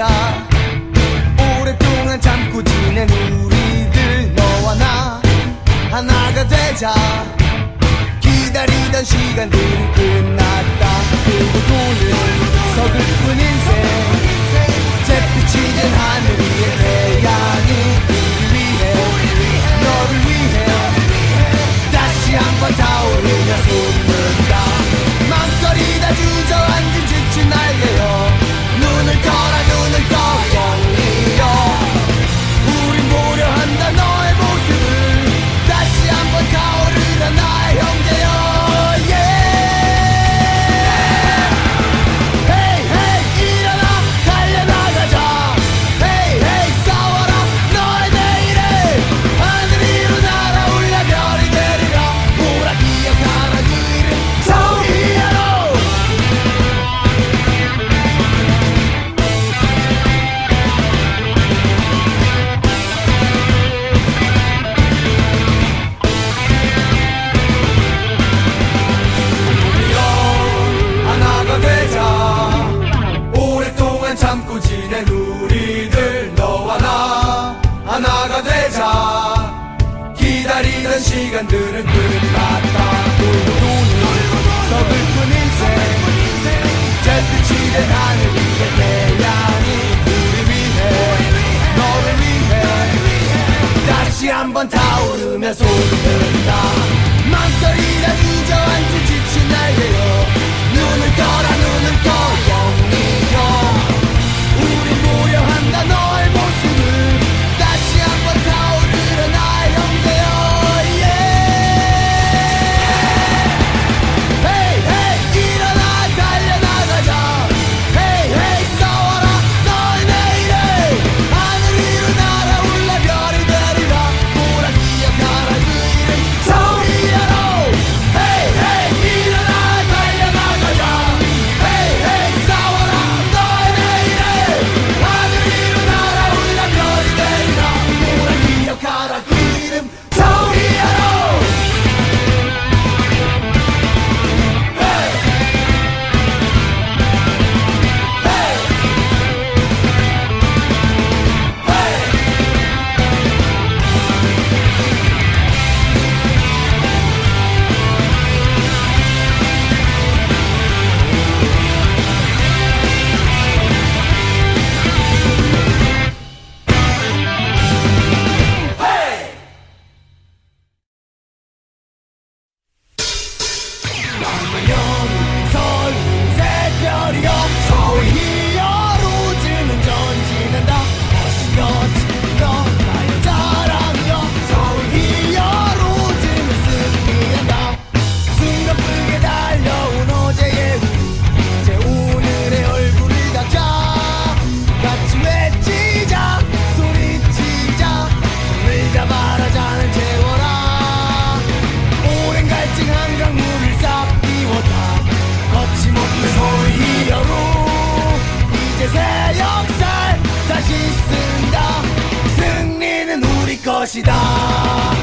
살자 오랫동안 참고 지낸 우리들 너와 나 하나가 되자. 기다리던 시간들이 끝났다. 그리고 돈을 서글픈 인생. 잿빛이든 하늘 위에 태양이 우리 위해 너를 위해. 다시 한번 타오르며 솟는다 망설이다 주저앉은 지친 날개여 눈을 떠라 눈을 떠라. 不知。